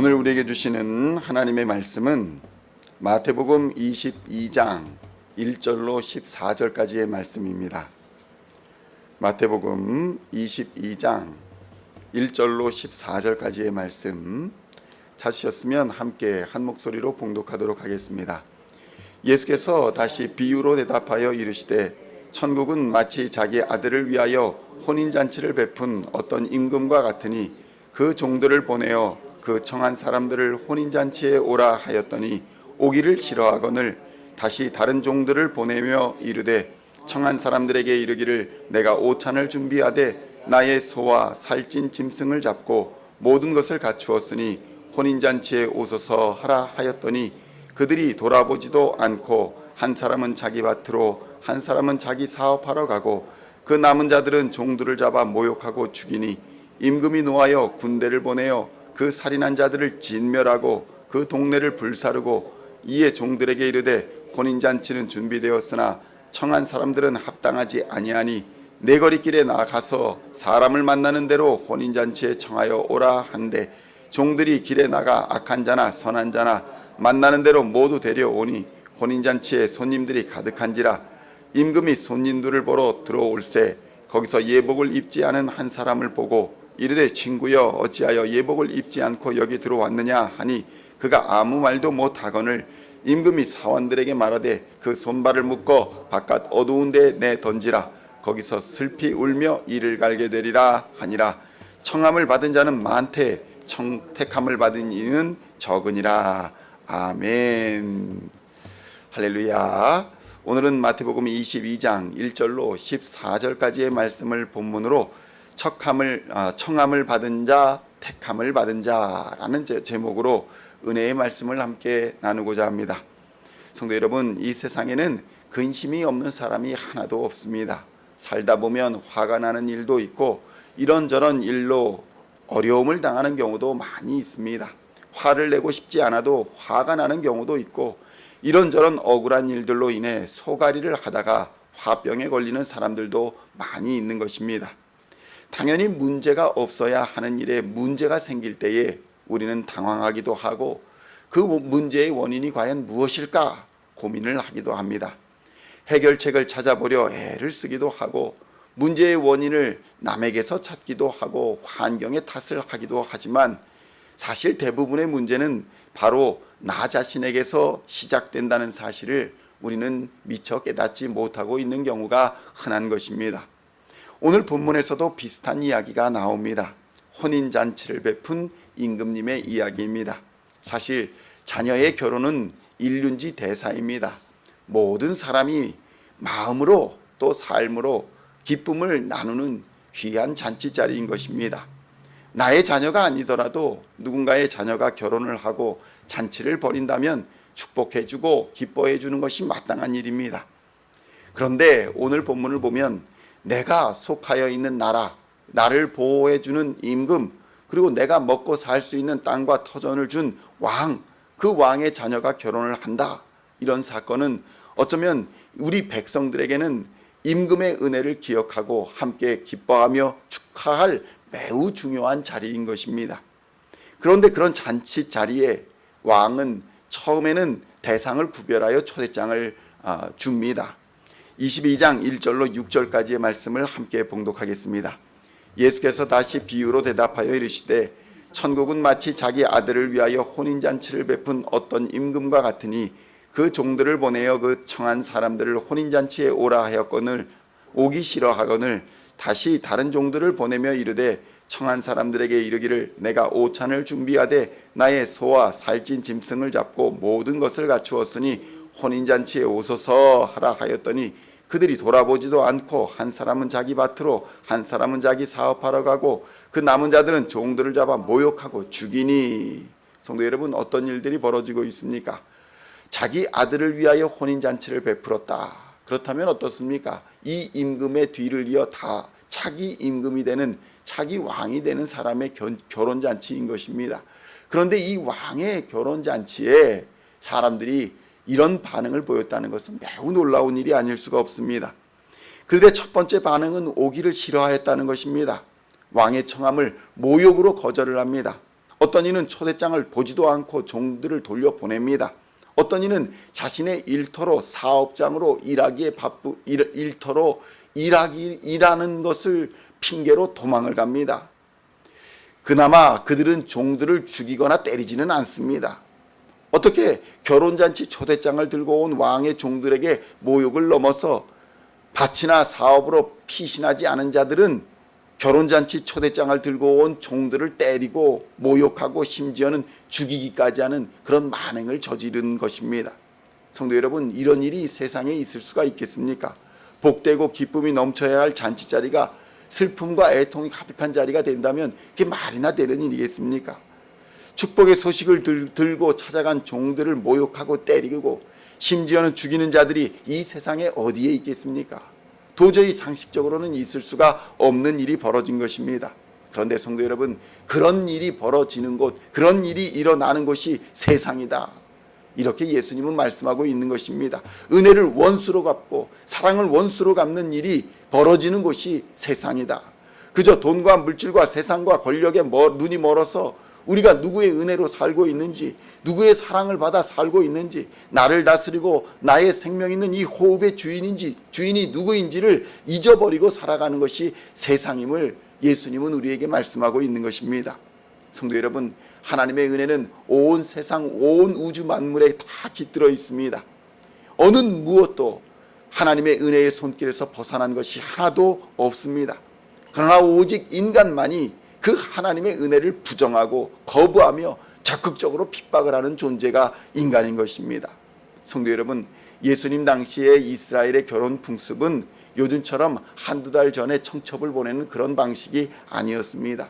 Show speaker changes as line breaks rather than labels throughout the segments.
오늘 우리에게 주시는 하나님의 말씀은 마태복음 22장 1절로 14절까지의 말씀입니다. 마태복음 22장 1절로 14절까지의 말씀 찾으셨으면 함께 한 목소리로 봉독하도록 하겠습니다. 예수께서 다시 비유로 대답하여 이르시되 천국은 마치 자기 아들을 위하여 혼인 잔치를 베푼 어떤 임금과 같으니 그 종들을 보내어 그 청한 사람들을 혼인 잔치에 오라 하였더니 오기를 싫어하거늘 다시 다른 종들을 보내며 이르되 청한 사람들에게 이르기를 내가 오찬을 준비하되 나의 소와 살찐 짐승을 잡고 모든 것을 갖추었으니 혼인 잔치에 오소서 하라 하였더니 그들이 돌아보지도 않고 한 사람은 자기 밭으로 한 사람은 자기 사업하러 가고 그 남은 자들은 종들을 잡아 모욕하고 죽이니 임금이 노하여 군대를 보내어 그 살인한 자들을 진멸하고 그 동네를 불사르고 이에 종들에게 이르되 혼인 잔치는 준비되었으나 청한 사람들은 합당하지 아니하니 내 거리길에 나가서 사람을 만나는 대로 혼인 잔치에 청하여 오라 한데 종들이 길에 나가 악한 자나 선한 자나 만나는 대로 모두 데려오니 혼인 잔치에 손님들이 가득한지라 임금이 손님들을 보러 들어올세 거기서 예복을 입지 않은 한 사람을 보고 이르되 친구여 어찌하여 예복을 입지 않고 여기 들어왔느냐 하니 그가 아무 말도 못하거늘 임금이 사원들에게 말하되 그 손발을 묶어 바깥 어두운 데에 내 던지라. 거기서 슬피 울며 이를 갈게 되리라 하니라. 청함을 받은 자는 많되 청택함을 받은 이는 적으니라. 아멘. 할렐루야. 오늘은 마태복음 22장 1절로 14절까지의 말씀을 본문으로 척함을 아, 청함을 받은 자 택함을 받은 자라는 제- 제목으로 은혜의 말씀을 함께 나누고자 합니다. 성도 여러분, 이 세상에는 근심이 없는 사람이 하나도 없습니다. 살다 보면 화가 나는 일도 있고 이런저런 일로 어려움을 당하는 경우도 많이 있습니다. 화를 내고 싶지 않아도 화가 나는 경우도 있고 이런저런 억울한 일들로 인해 소가리를 하다가 화병에 걸리는 사람들도 많이 있는 것입니다. 당연히 문제가 없어야 하는 일에 문제가 생길 때에 우리는 당황하기도 하고 그 문제의 원인이 과연 무엇일까 고민을 하기도 합니다. 해결책을 찾아보려 애를 쓰기도 하고 문제의 원인을 남에게서 찾기도 하고 환경의 탓을 하기도 하지만 사실 대부분의 문제는 바로 나 자신에게서 시작된다는 사실을 우리는 미처 깨닫지 못하고 있는 경우가 흔한 것입니다. 오늘 본문에서도 비슷한 이야기가 나옵니다. 혼인 잔치를 베푼 임금님의 이야기입니다. 사실 자녀의 결혼은 일륜지 대사입니다. 모든 사람이 마음으로 또 삶으로 기쁨을 나누는 귀한 잔치 자리인 것입니다. 나의 자녀가 아니더라도 누군가의 자녀가 결혼을 하고 잔치를 벌인다면 축복해주고 기뻐해주는 것이 마땅한 일입니다. 그런데 오늘 본문을 보면 내가 속하여 있는 나라, 나를 보호해 주는 임금, 그리고 내가 먹고 살 수 있는 땅과 터전을 준 왕, 그 왕의 자녀가 결혼을 한다. 이런 사건은 어쩌면 우리 백성들에게는 임금의 은혜를 기억하고 함께 기뻐하며 축하할 매우 중요한 자리인 것입니다. 그런데 그런 잔치 자리에 왕은 처음에는 대상을 구별하여 초대장을 아, 줍니다. 22장 1절로 6절까지의 말씀을 함께 봉독하겠습니다. 예수께서 다시 비유로 대답하여 이르시되 천국은 마치 자기 아들을 위하여 혼인 잔치를 베푼 어떤 임금과 같으니 그 종들을 보내어 그 청한 사람들을 혼인 잔치에 오라 하였거늘 오기 싫어하거늘 다시 다른 종들을 보내며 이르되 청한 사람들에게 이르기를 내가 오찬을 준비하되 나의 소와 살찐 짐승을 잡고 모든 것을 갖추었으니 혼인 잔치에 오소서 하라 하였더니 그들이 돌아보지도 않고 한 사람은 자기 밭으로 한 사람은 자기 사업하러 가고 그 남은 자들은 종들을 잡아 모욕하고 죽이니 성도 여러분 어떤 일들이 벌어지고 있습니까? 자기 아들을 위하여 혼인 잔치를 베풀었다. 그렇다면 어떻습니까? 이 임금의 뒤를 이어 다 차기 임금이 되는 차기 왕이 되는 사람의 결혼 잔치인 것입니다. 그런데 이 왕의 결혼 잔치에 사람들이 이런 반응을 보였다는 것은 매우 놀라운 일이 아닐 수가 없습니다. 그들의 첫 번째 반응은 오기를 싫어하였다는 것입니다. 왕의 청함을 모욕으로 거절을 합니다. 어떤 이는 초대장을 보지도 않고 종들을 돌려 보냅니다. 어떤 이는 자신의 일터로 사업장으로 일하기에 바쁘 일, 일터로 일하기 일하는 것을 핑계로 도망을 갑니다. 그나마 그들은 종들을 죽이거나 때리지는 않습니다. 어떻게 결혼잔치 초대장을 들고 온 왕의 종들에게 모욕을 넘어서 밭이나 사업으로 피신하지 않은 자들은 결혼잔치 초대장을 들고 온 종들을 때리고 모욕하고 심지어는 죽이기까지 하는 그런 만행을 저지른 것입니다. 성도 여러분, 이런 일이 세상에 있을 수가 있겠습니까? 복되고 기쁨이 넘쳐야 할 잔치 자리가 슬픔과 애통이 가득한 자리가 된다면 그게 말이나 되는 일이겠습니까? 축복의 소식을 들, 들고 찾아간 종들을 모욕하고 때리고 심지어는 죽이는 자들이 이 세상에 어디에 있겠습니까? 도저히 상식적으로는 있을 수가 없는 일이 벌어진 것입니다. 그런데 성도 여러분, 그런 일이 벌어지는 곳, 그런 일이 일어나는 곳이 세상이다. 이렇게 예수님은 말씀하고 있는 것입니다. 은혜를 원수로 갚고 사랑을 원수로 갚는 일이 벌어지는 곳이 세상이다. 그저 돈과 물질과 세상과 권력에 멀- 눈이 멀어서 우리가 누구의 은혜로 살고 있는지, 누구의 사랑을 받아 살고 있는지, 나를 다스리고 나의 생명 있는 이 호흡의 주인인지, 주인이 누구인지를 잊어버리고 살아가는 것이 세상임을 예수님은 우리에게 말씀하고 있는 것입니다. 성도 여러분, 하나님의 은혜는 온 세상, 온 우주 만물에 다 깃들어 있습니다. 어느 무엇도 하나님의 은혜의 손길에서 벗어난 것이 하나도 없습니다. 그러나 오직 인간만이 그 하나님의 은혜를 부정하고 거부하며 적극적으로 핍박을 하는 존재가 인간인 것입니다. 성도 여러분, 예수님 당시의 이스라엘의 결혼 풍습은 요즘처럼 한두 달 전에 청첩을 보내는 그런 방식이 아니었습니다.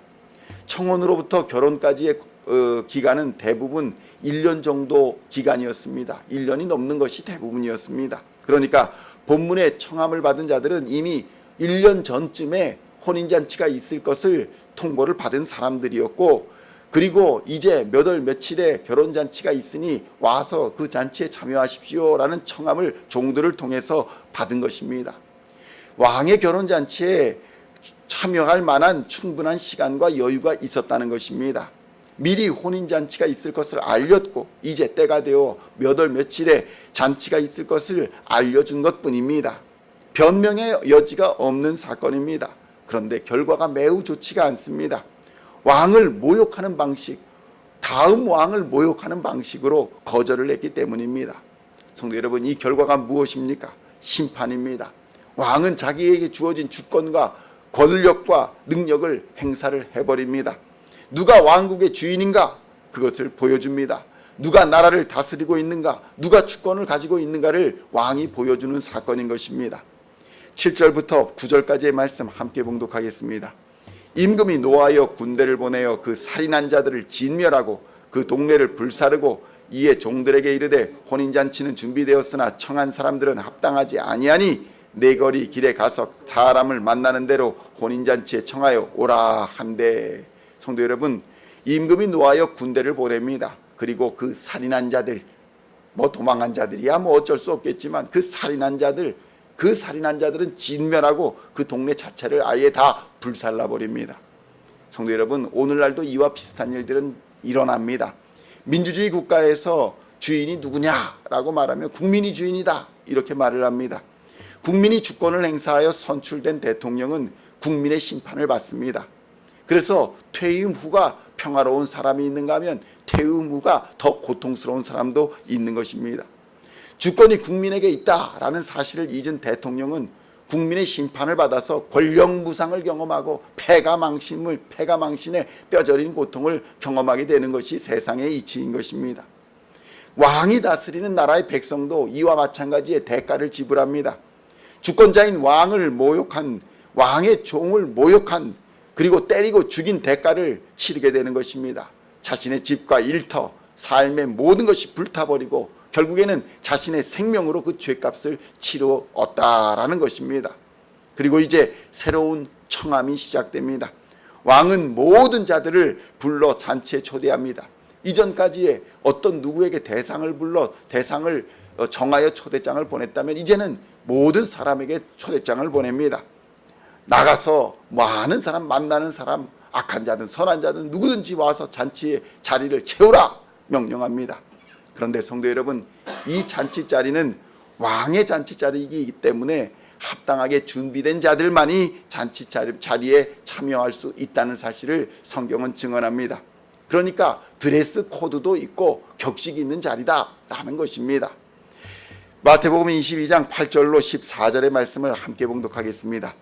청혼으로부터 결혼까지의 어, 기간은 대부분 1년 정도 기간이었습니다. 1년이 넘는 것이 대부분이었습니다. 그러니까 본문에 청함을 받은 자들은 이미 1년 전쯤에 혼인잔치가 있을 것을 통보를 받은 사람들이었고 그리고 이제 몇 월 며칠에 결혼 잔치가 있으니 와서 그 잔치에 참여하십시오라는 청함을 종들을 통해서 받은 것입니다. 왕의 결혼 잔치에 참여할 만한 충분한 시간과 여유가 있었다는 것입니다. 미리 혼인 잔치가 있을 것을 알렸고 이제 때가 되어 몇 월 며칠에 잔치가 있을 것을 알려준 것 뿐입니다. 변명의 여지가 없는 사건입니다. 그런데 결과가 매우 좋지가 않습니다. 왕을 모욕하는 방식, 다음 왕을 모욕하는 방식으로 거절을 했기 때문입니다. 성도 여러분, 이 결과가 무엇입니까? 심판입니다. 왕은 자기에게 주어진 주권과 권력과 능력을 행사를 해버립니다. 누가 왕국의 주인인가? 그것을 보여줍니다. 누가 나라를 다스리고 있는가? 누가 주권을 가지고 있는가를 왕이 보여주는 사건인 것입니다. 7절부터 9절까지의 말씀 함께 봉독하겠습니다. 임금이 노하여 군대를 보내어 그 살인한 자들을 진멸하고 그 동네를 불사르고 이에 종들에게 이르되 혼인 잔치는 준비되었으나 청한 사람들은 합당하지 아니하니 내 거리 길에 가서 사람을 만나는 대로 혼인 잔치에 청하여 오라 한대 성도 여러분 임금이 노하여 군대를 보냅니다. 그리고 그 살인한 자들 뭐 도망한 자들이야 뭐 어쩔 수 없겠지만 그 살인한 자들 그 살인한 자들은 진멸하고 그 동네 자체를 아예 다 불살라 버립니다. 성도 여러분, 오늘날도 이와 비슷한 일들은 일어납니다. 민주주의 국가에서 주인이 누구냐라고 말하면 국민이 주인이다 이렇게 말을 합니다. 국민이 주권을 행사하여 선출된 대통령은 국민의 심판을 받습니다. 그래서 퇴임 후가 평화로운 사람이 있는가 하면 퇴임 후가 더 고통스러운 사람도 있는 것입니다. 주권이 국민에게 있다라는 사실을 잊은 대통령은 국민의 심판을 받아서 권력무상을 경험하고 패가망신을 패가망신의 뼈저린 고통을 경험하게 되는 것이 세상의 이치인 것입니다. 왕이 다스리는 나라의 백성도 이와 마찬가지의 대가를 지불합니다. 주권자인 왕을 모욕한 왕의 종을 모욕한 그리고 때리고 죽인 대가를 치르게 되는 것입니다. 자신의 집과 일터, 삶의 모든 것이 불타버리고 결국에는 자신의 생명으로 그 죄값을 치루었다라는 것입니다. 그리고 이제 새로운 청함이 시작됩니다. 왕은 모든 자들을 불러 잔치에 초대합니다. 이전까지의 어떤 누구에게 대상을 불러 대상을 어, 정하여 초대장을 보냈다면 이제는 모든 사람에게 초대장을 보냅니다. 나가서 많은 사람 만나는 사람 악한 자든 선한 자든 누구든지 와서 잔치의 자리를 채우라 명령합니다. 그런데 성도 여러분, 이 잔치 자리는 왕의 잔치 자리이기 때문에 합당하게 준비된 자들만이 잔치 자리- 자리에 참여할 수 있다는 사실을 성경은 증언합니다. 그러니까 드레스 코드도 있고 격식이 있는 자리다라는 것입니다. 마태복음 22장 8절로 14절의 말씀을 함께 봉독하겠습니다.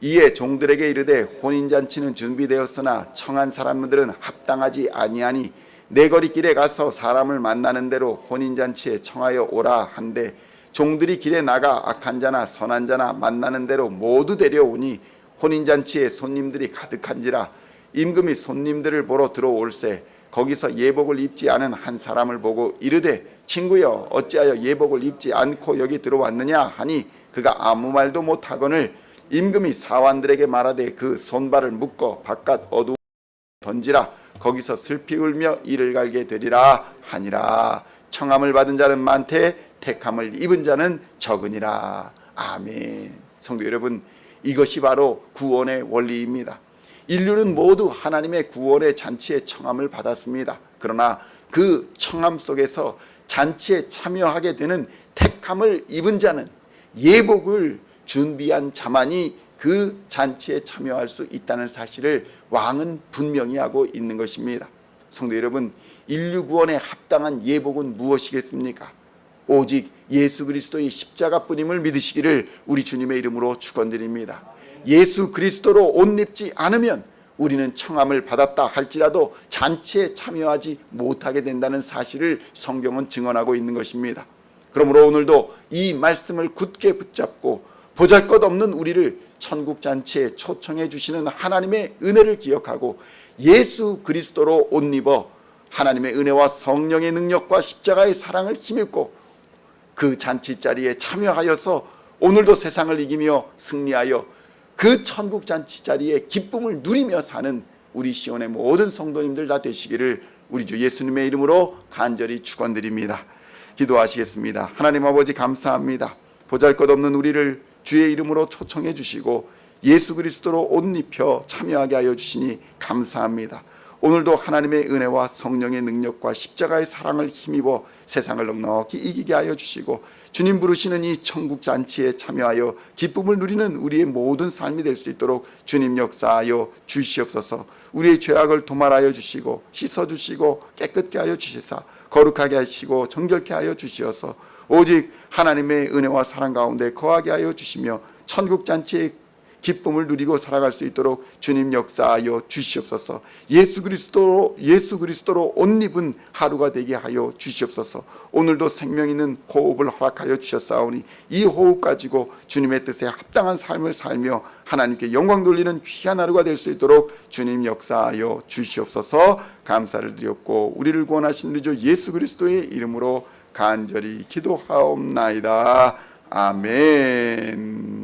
이에 종들에게 이르되 혼인 잔치는 준비되었으나 청한 사람들은 합당하지 아니하니 내 거리 길에 가서 사람을 만나는 대로 혼인 잔치에 청하여 오라 한데 종들이 길에 나가 악한 자나 선한 자나 만나는 대로 모두 데려오니 혼인 잔치에 손님들이 가득한지라 임금이 손님들을 보러 들어올세 거기서 예복을 입지 않은 한 사람을 보고 이르되 친구여 어찌하여 예복을 입지 않고 여기 들어왔느냐 하니 그가 아무 말도 못하거늘 임금이 사환들에게 말하되 그 손발을 묶어 바깥 어두 던지라 거기서 슬피 울며 이를 갈게 되리라 하니라. 청함을 받은 자는 많되 택함을 입은 자는 적으니라. 아멘. 성도 여러분 이것이 바로 구원의 원리입니다. 인류는 모두 하나님의 구원의 잔치에 청함을 받았습니다. 그러나 그 청함 속에서 잔치에 참여하게 되는 택함을 입은 자는 예복을 준비한 자만이 그 잔치에 참여할 수 있다는 사실을 왕은 분명히 하고 있는 것입니다. 성도 여러분, 인류 구원에 합당한 예복은 무엇이겠습니까? 오직 예수 그리스도의 십자가뿐임을 믿으시기를 우리 주님의 이름으로 축원드립니다. 예수 그리스도로 옷 입지 않으면 우리는 청함을 받았다 할지라도 잔치에 참여하지 못하게 된다는 사실을 성경은 증언하고 있는 것입니다. 그러므로 오늘도 이 말씀을 굳게 붙잡고 보잘것없는 우리를 천국 잔치에 초청해 주시는 하나님의 은혜를 기억하고 예수 그리스도로 옷 입어 하나님의 은혜와 성령의 능력과 십자가의 사랑을 힘입고 그 잔치 자리에 참여하여서 오늘도 세상을 이기며 승리하여 그 천국 잔치 자리에 기쁨을 누리며 사는 우리 시온의 모든 성도님들 다 되시기를 우리 주 예수님의 이름으로 간절히 축원드립니다. 기도하시겠습니다. 하나님 아버지 감사합니다. 보잘것없는 우리를 주의 이름으로 초청해 주시고 예수 그리스도로 옷 입혀 참여하게 하여 주시니 감사합니다. 오늘도 하나님의 은혜와 성령의 능력과 십자가의 사랑을 힘입어 세상을 넉넉히 이기게 하여 주시고 주님 부르시는 이 천국 잔치에 참여하여 기쁨을 누리는 우리의 모든 삶이 될 수 있도록 주님 역사하여 주시옵소서. 우리의 죄악을 도말하여 주시고 씻어 주시고 깨끗게 하여 주시사 거룩하게 하시고 정결케 하여 주시어서 오직 하나님의 은혜와 사랑 가운데 거하게 하여 주시며 천국 잔치의 기쁨을 누리고 살아갈 수 있도록 주님 역사하여 주시옵소서. 예수 그리스도로 예수 그리스도로 옷 입은 하루가 되게 하여 주시옵소서. 오늘도 생명 있는 호흡을 허락하여 주셨사오니 이 호흡 가지고 주님의 뜻에 합당한 삶을 살며 하나님께 영광 돌리는 귀한 하루가 될 수 있도록 주님 역사하여 주시옵소서. 감사를 드렸고 우리를 구원하신 우리 주 예수 그리스도의 이름으로 간절히 기도하옵나이다. 아멘.